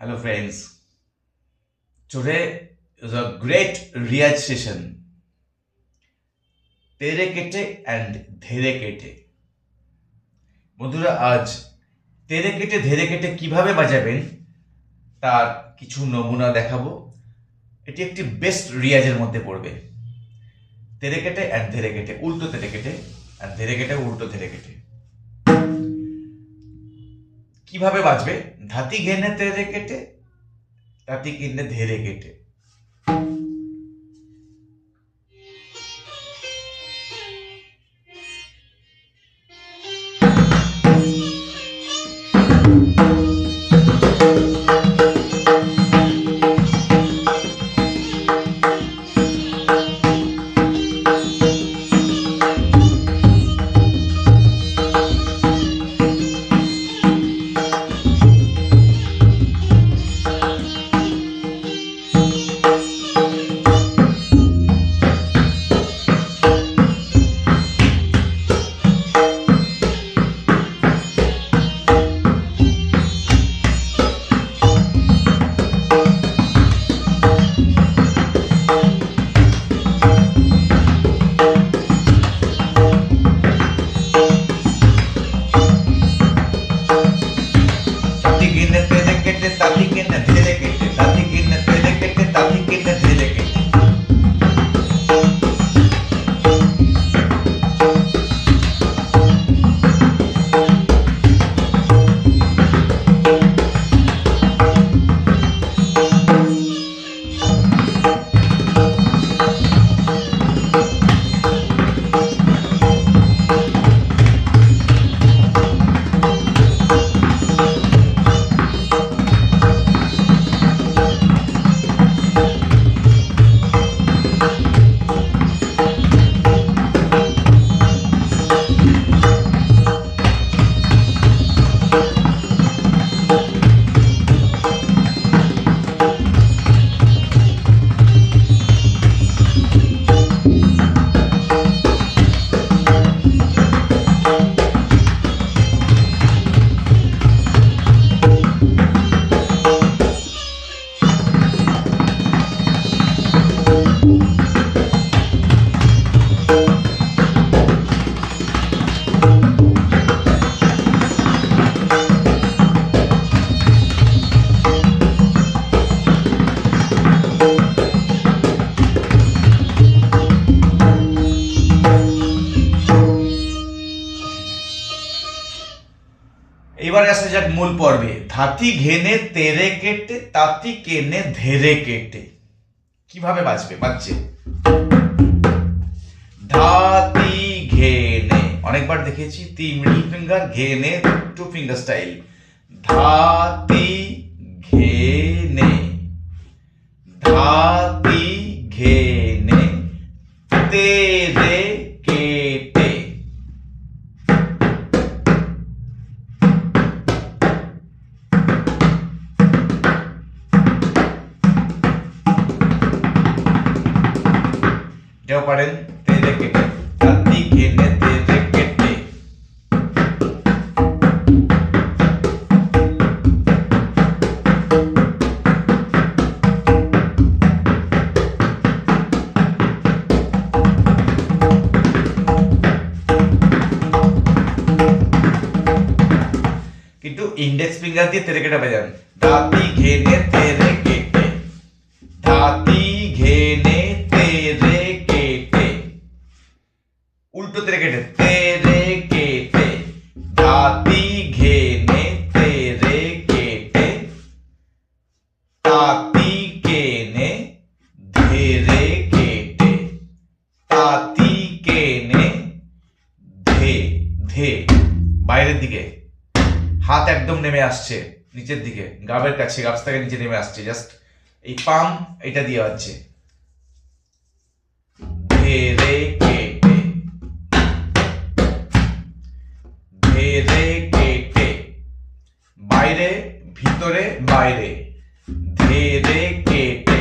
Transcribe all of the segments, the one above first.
Hello, friends. Today is a great Riyaj session. তেরে কেটে and ধেরে কেটে বন্ধুরা আজ তেরে কেটে ধেরে কেটে কীভাবে বাজাবেন তার কিছু নমুনা দেখাবো এটি একটি বেস্ট রিয়াজের মধ্যে পড়বে তেরে কেটে অ্যান্ড ধেরে কেটে উল্টো তেরে কেটে আর ধেরে কেটে উল্টো ধেরে কেটে কীভাবে বাঁচবে ধাতি ঘেনে তেরে কেটে তাঁতি কিনে ধেরে কেটে। মূল পর্বে ধাতি ঘেনে তেরে কেটে, তাতি কেনে ধেরে কেটে। কীভাবে বাজবে বাজছে ধাতি ঘেনে, অনেকবার দেখেছি তি মিডল ফিঙ্গার ঘেনে টু ফিঙ্গার স্টাইল ধাতি ঘেনে, ধাতি এটাও পারেন তেরে কেটে তাতি ঘেনে তেরে কেটে কিন্তু ইন্ডেক্স ফিঙ্গার দিয়ে তেরে কেটে বাজান দাতি ঘেনে আসছে, নিচের দিকে, গাবের কাছে, গাছ থেকে নিচে নেমে আসছে জাস্ট এই পাম এটা দিয়ে হচ্ছে বাইরে, ভিতরে, বাইরে। ধেরে কেটে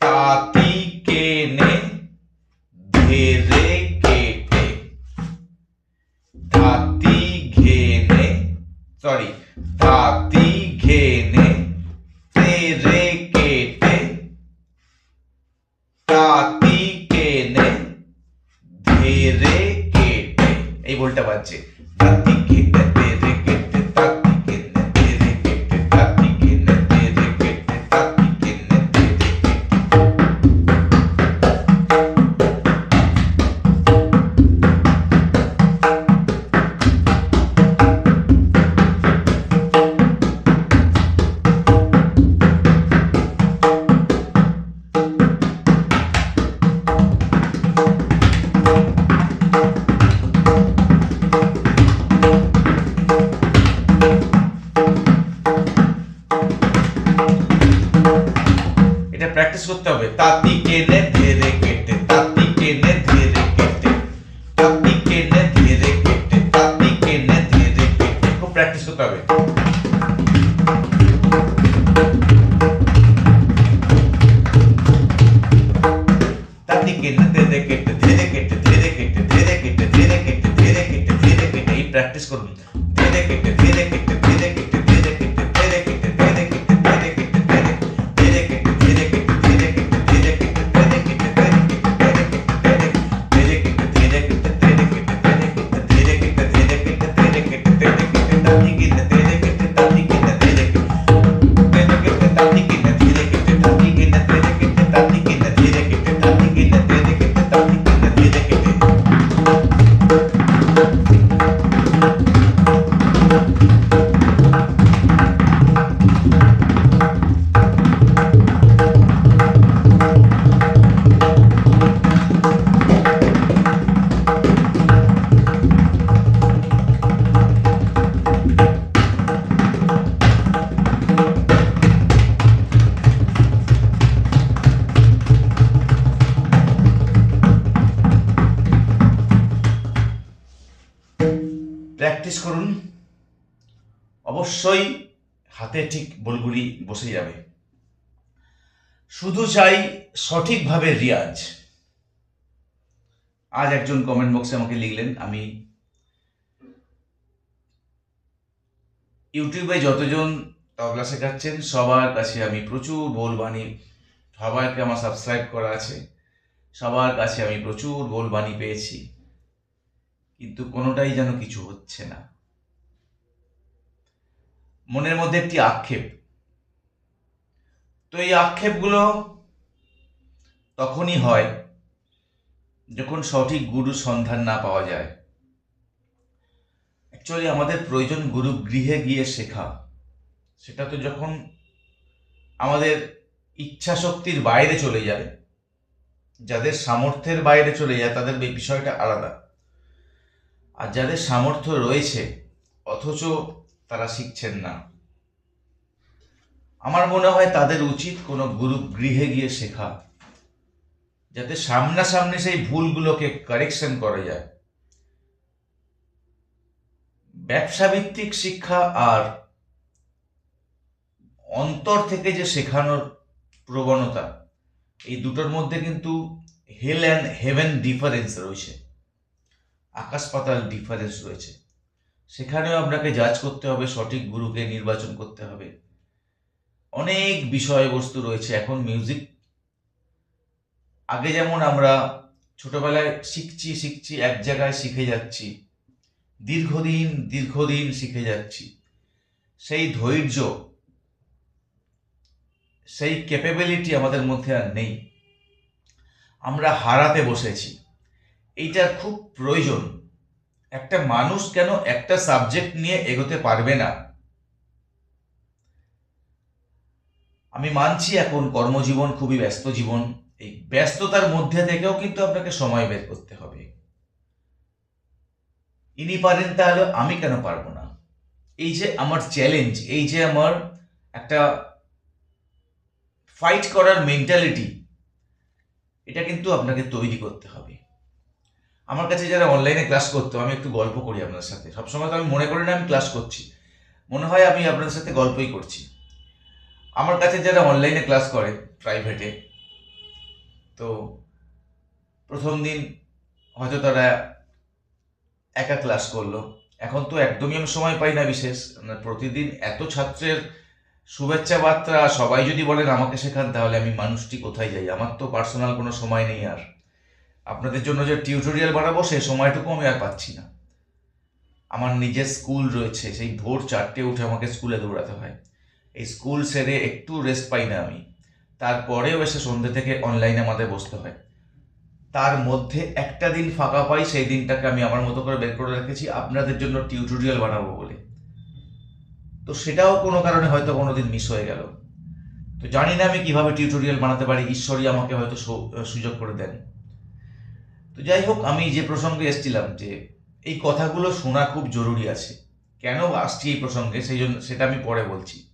তাতি সরি ধাতি ঘেনে তেরে কেটে তাতি কেনে ধেরে কেটে এই বলটা বাজছে। ধাতি ঘেটে প্র্যাকটিস করুন। অবশ্যই হাতে ঠিক বলগুলি বসে যাবে। শুধু চাই সঠিকভাবে রিয়াজ। আজ একজন কমেন্ট বক্সে আমাকে লিখলেন, আমি ইউটিউবে যতজন তবলা শেখাচ্ছেন, সবার কাছে আমি প্রচুর বলবাণী, সবাইকে আমার সাবস্ক্রাইব করা আছে, সবার কাছে আমি প্রচুর বলবাণী পেয়েছি। কিন্তু কোনোটাই যেন কিছু হচ্ছে না। মনের মধ্যে একটি আক্ষেপ। তো এই আক্ষেপগুলো তখনই হয় যখন সঠিক গুরু সন্ধান না পাওয়া যায়। অ্যাকচুয়ালি আমাদের প্রয়োজন গুরু গৃহে গিয়ে শেখা। সেটা তো যখন আমাদের ইচ্ছা শক্তির বাইরে চলে যায়, যাদের সামর্থ্যের বাইরে চলে যায়, তাদের বিষয়টা আলাদা। আর যাদের সামর্থ্য রয়েছে, অথচ তারা শিখছেন না। আমার মনে হয় তাদের উচিত কোনো গুরু গৃহে গিয়ে শেখা, যাতে সামনাসামনি সেই ভুলগুলোকে কারেকশন করা যায়। ব্যবসা ভিত্তিক শিক্ষা আর অন্তর থেকে যে শেখানোর প্রবণতা, এই দুটোর মধ্যে কিন্তু হেল অ্যান্ড হেভেন ডিফারেন্স রয়েছে। আকাশ পাতাল ডিফারেন্স রয়েছে। সেখানেও আপনাকে জাজ করতে হবে, সঠিক গুরুকে নির্বাচন করতে হবে। অনেক বিষয়বস্তু রয়েছে। এখন মিউজিক আগে যেমন আমরা ছোটবেলায় শিখছি শিখছি, এক জায়গায় শিখে যাচ্ছি, দীর্ঘদিন দীর্ঘদিন শিখে যাচ্ছি। সেই ধৈর্য, সেই ক্যাপেবিলিটি আমাদের মধ্যে আর নেই। আমরা হারাতে বসেছি। এইটার খুব প্রয়োজন। একটা মানুষ কেন একটা সাবজেক্ট নিয়ে এগোতে পারবে না? আমি মানছি এখন কর্মজীবন, খুবই ব্যস্ত জীবন। এই ব্যস্ততার মধ্যে থেকেও কিন্তু আপনাকে সময় বের করতে হবে। ইনি পারেন তাহলে আমি কেন পারব না? এই যে আমার চ্যালেঞ্জ এই যে আমার একটা ফাইট করার মেন্টালিটি এটা কিন্তু আপনাকে তৈরি করতে হবে। আমার কাছে যারা অনলাইনে ক্লাস করতো, আমি একটু গল্প করি আপনার সাথে। সবসময় তো আমি মনে করি না আমি ক্লাস করছি। মনে হয় আমি আপনাদের সাথে গল্পই করছি। আমার কাছে যারা অনলাইনে ক্লাস করে প্রাইভেটে তো প্রথম দিন হয়তো তারা একা ক্লাস করল। এখন তো একদমই আমি সময় পাই না বিশেষ। মানে প্রতিদিন এত ছাত্রের শুভেচ্ছা বার্তা, সবাই যদি বলেন আমাকে শেখান তাহলে আমি মানুষটি কোথায় যাই? আমার তো পার্সোনাল কোনো সময় নেই আর। আপনাদের জন্য যে টিউটোরিয়াল বানাবো সেই সময়টুকু আমি আর পাচ্ছি না। আমার নিজের স্কুল রয়েছে, সেই ভোর চারটে উঠে আমাকে স্কুলে দৌড়াতে হয়। এই স্কুল সেরে একটু রেস্ট পাই না আমি। তারপরেও এসে সন্ধ্যে থেকে অনলাইনে আমাদের বসতে হয়। তার মধ্যে একটা দিন ফাঁকা পাই, সেই দিনটাকে আমি আমার মতো করে বের করে রেখেছি। আপনাদের জন্য টিউটোরিয়াল বানাবো বলে। তো সেটাও কোনো কারণে হয়তো কোনো দিন মিস হয়ে গেল। তো জানি না আমি কীভাবে টিউটোরিয়াল বানাতে পারি, ঈশ্বরই আমাকে হয়তো সুযোগ করে দেন। তো যাই হোক আমি যে প্রসঙ্গে এসেছিলাম যে এই কথাগুলো শোনা খুব জরুরি আছে। কেন আসছি এই প্রসঙ্গে? সেই জন্য সেটা আমি পরে বলছি।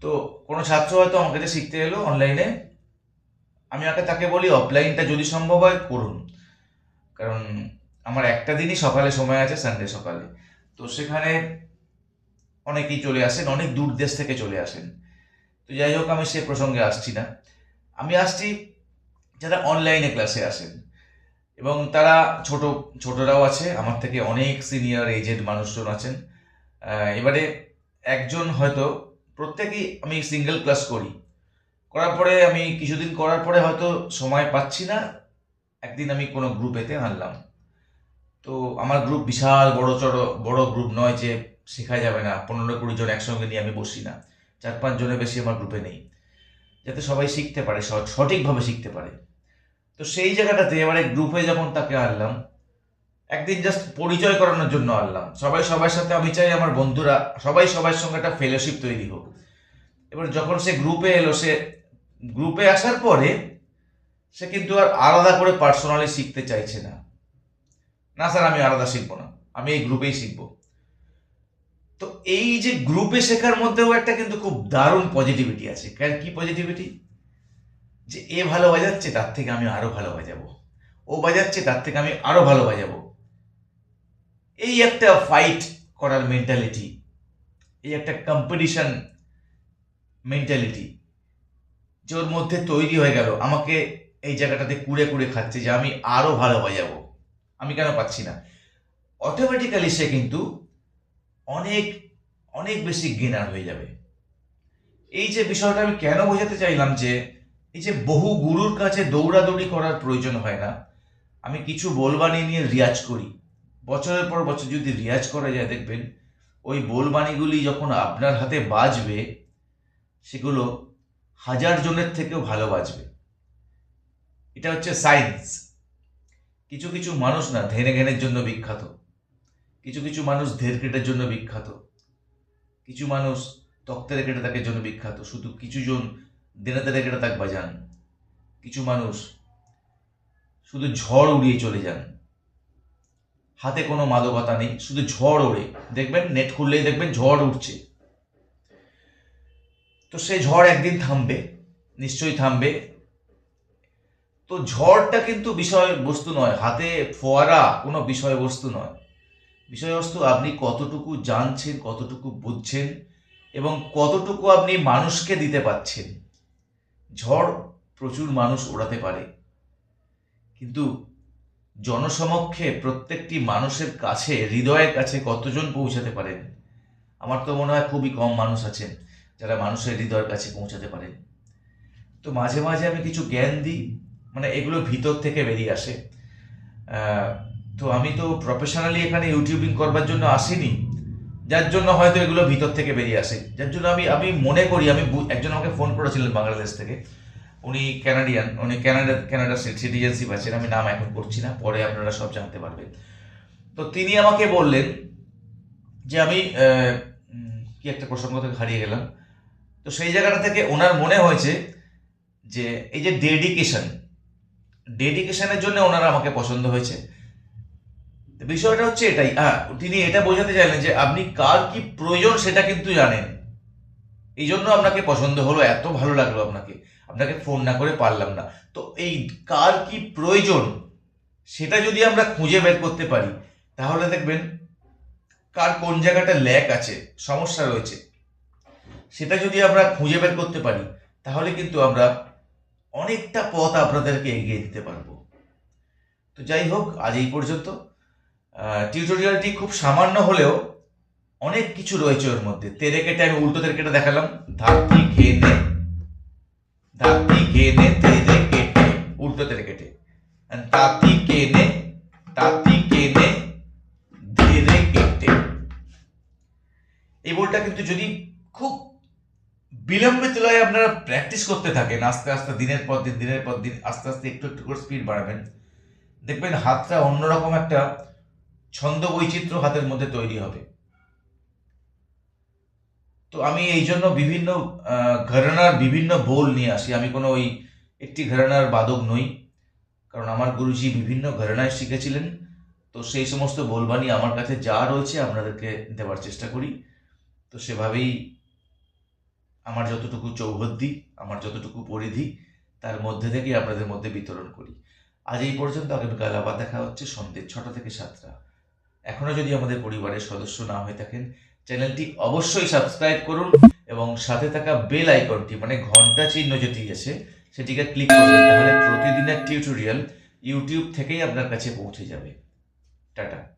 তো কোনো ছাত্র হয়তো আমার কাছে শিখতে এলো অনলাইনে। আমি আগে তাকে বলি অফলাইনটা যদি সম্ভব হয়, করুন। কারণ আমার একটা দিনই সকালে সময় আছে সানডে সকালে। তো সেখানে অনেকেই চলে আসেন, অনেক দূর দেশ থেকে চলে আসেন। তো যাই হোক আমি সে প্রসঙ্গে আসছি না। আমি আসছি যারা অনলাইনে ক্লাসে আসেন। এবং তারা ছোট, ছোটরাও আছে। আমার থেকে অনেক সিনিয়র এজেড মানুষজন আছেন। এবারে একজন হয়তো প্রত্যেকেই আমি সিঙ্গেল ক্লাস করি। করার পরে আমি কিছুদিন করার পরে হয়তো সময় পাচ্ছি না। একদিন আমি কোনো গ্রুপেতে আনলাম। তো আমার গ্রুপ বিশাল বড় চড়ো, বড় গ্রুপ নয় যে শেখা যাবে না। পনেরো কুড়ি জন একসঙ্গে নিয়ে আমি বসি না। চার পাঁচ জনের বেশি আমার গ্রুপে নেই। যাতে সবাই শিখতে পারে সঠিকভাবে শিখতে পারে। তো সেই জায়গাটাতে এবারে গ্রুপে যখন তাকে আনলাম, একদিন জাস্ট পরিচয় করানোর জন্য আনলাম। সবাই সবার সাথে, আমি চাই আমার বন্ধুরা, সবাই সবার সঙ্গে একটা ফেলোশিপ তৈরি হোক। এবার যখন সে গ্রুপে এলো, সে গ্রুপে আসার পরে সে কিন্তু আর আলাদা করে পার্সোনালি শিখতে চাইছে না। না স্যার, আমি আলাদা শিখব না, আমি এই গ্রুপেই শিখব। তো এই যে গ্রুপে শেখার মধ্যেও একটা কিন্তু খুব দারুণ পজিটিভিটি আছে। কি পজিটিভিটি যে এ ভালো বাজাচ্ছে, তার থেকে আমি আরও ভালো বাজাবো। ও বাজাচ্ছে, তার থেকে আমি আরও ভালো বাজাবো। এই একটা ফাইট করার মেন্টালিটি এই একটা কম্পিটিশন মেন্টালিটি যে ওর মধ্যে তৈরি হয়ে গেল। আমাকে এই জায়গাটাতে কুড়ে কুড়ে খাচ্ছে যে আমি আরও ভালো বাজাবো। আমি কেন পাচ্ছি না? অটোমেটিক্যালি সে কিন্তু অনেক অনেক বেশি গেনার হয়ে যাবে। এই যে বিষয়টা আমি কেন বোঝাতে চাইলাম যে এই যে বহু গুরুর কাছে দৌড়াদৌড়ি করার প্রয়োজন হয় না, আমি কিছু বোলবাণী নিয়ে রিয়াজ করি। বছরের পর বছর যদি রিয়াজ করা যায়, দেখবেন ওই বোলবাণীগুলি যখন আপনার হাতে বাজবে, সেগুলো হাজার জনের থেকেও ভালো বাজবে। এটা হচ্ছে সায়েন্স। কিছু কিছু মানুষ না, ধেনে ঘেনের জন্য বিখ্যাত। কিছু কিছু মানুষ ধের কেটের জন্য বিখ্যাত। কিছু মানুষ তক্তের কেটে তাকের জন্য বিখ্যাত। শুধু কিছু জন দেনাতে কেটে তাক বাজান। কিছু মানুষ শুধু ঝড় উড়িয়ে চলে যান। হাতে কোনো মাদকতা নেই, শুধু ঝড় ওড়ে। দেখবেন নেট খুললেই দেখবেন ঝড় উঠছে তো সেই ঝড় একদিন থামবে, নিশ্চয়ই থামবে। তো ঝড়টা কিন্তু বিষয়বস্তু নয়, হাতে ফোয়ারা কোনো বিষয়বস্তু নয়। বিষয়বস্তু আপনি কতটুকু জানছেন, কতটুকু বুঝছেন এবং কতটুকু আপনি মানুষকে দিতে পাচ্ছেন ঝড় প্রচুর মানুষ ওড়াতে পারে। কিন্তু জনসমক্ষে প্রত্যেকটি মানুষের কাছে, হৃদয়ের কাছে কতজন পৌঁছাতে পারেন? আমার তো মনে হয় খুবই কম মানুষ আছেন যারা মানুষের হৃদয়ের কাছে পৌঁছাতে পারেন। তো মাঝে মাঝে আমি কিছু জ্ঞান দিই মানে এগুলো ভিতর থেকে বেরিয়ে আসে। তো আমি তো প্রফেশনালি এখানে ইউটিউবিং করবার জন্য আসিনি। যার জন্য হয়তো এগুলো ভিতর থেকে বেরিয়ে আসে। যার জন্য আমি আমি মনে করি, আমি একজন আমাকে ফোন করেছিলেন বাংলাদেশ থেকে। উনি ক্যানাডিয়ান উনি ক্যানাডা ক্যানাডা সিটিজেনশিপ আছেন, আমি নাম এখন করছি না, পরে আপনারা সব জানতে পারবেন। তো তিনি আমাকে বললেন যে আমি কি একটা প্রসঙ্গ থেকে হারিয়ে গেলাম। তো সেই জায়গাটা থেকে ওনার মনে হয়েছে যে এই যে ডেডিকেশন ডেডিকেশনের জন্য ওনারা আমাকে পছন্দ হয়েছে। বিষয়টা হচ্ছে এটাই। হ্যাঁ তিনি এটা বোঝাতে চাইলেন যে আপনি কার কি প্রয়োজন সেটা কিন্তু জানেন। এই জন্য আপনাকে পছন্দ হলো, এত ভালো লাগল আপনাকে। আপনাকে ফোন না করে পারলাম না। তো এই কার কি প্রয়োজন সেটা যদি আমরা খুঁজে বের করতে পারি, তাহলে দেখবেন কার কোন জায়গাটা ল্যাক আছে, সমস্যা রয়েছে, সেটা যদি আমরা খুঁজে বের করতে পারি, তাহলে কিন্তু আমরা অনেকটা পথ আপনাদেরকে এগিয়ে দিতে পারব। তো যাই হোক, আজ এই পর্যন্ত। টিউটোরিয়ালটি খুব সামান্য হলেও অনেক কিছু রয়েছে ওর মধ্যে। তেরে কেটে আমি উল্টো তেরে কেটে দেখালাম। ধাপটি ঘে নে ধাপটি ঘে নে তেরে কেটে উল্টো তেরে কেটে তাতি কে নে তাতি কে নে ধীরে এই বলটা কিন্তু যদি খুব বিলম্বিত লয়ে আপনারা প্র্যাকটিস করতে থাকেন, আস্তে আস্তে দিনের পর দিন, দিনের পর দিন, আস্তে আস্তে একটু একটু করে স্পিড বাড়াবেন, দেখবেন হাতটা অন্যরকম একটা ছন্দ বৈচিত্র্য হাতের মধ্যে তৈরি হবে। তো আমি এই জন্য বিভিন্ন ঘরানার বিভিন্ন বোল নিয়ে আসি। আমি কোনো ওই একটি ঘরানার বাদক নই, কারণ আমার গুরুজি বিভিন্ন ঘরানায় শিখেছিলেন। তো সেই সমস্ত বোলবাণী আমার কাছে যা রয়েছে আপনাদেরকে দেওয়ার চেষ্টা করি। তো সেভাবেই আমার যতটুকু চৌহদ্দি, আমার যতটুকু পরিধি, তার মধ্যে থেকেই আপনাদের মধ্যে বিতরণ করি। আজ এই পর্যন্ত আগামীকাল আবার দেখা হচ্ছে সন্ধ্যে ছটা থেকে সাতটা। এখনও যদি আমাদের পরিবারের সদস্য না হয়ে থাকেন, চ্যানেলটি অবশ্যই সাবস্ক্রাইব করুন এবং সাথে থাকা বেল আইকনটি মানে ঘণ্টা চিহ্ন যেটি আছে, সেটিকে ক্লিক করবেন, তাহলে প্রতিদিনের টিউটোরিয়াল ইউটিউব থেকেই আপনার কাছে পৌঁছে যাবে। টাটা।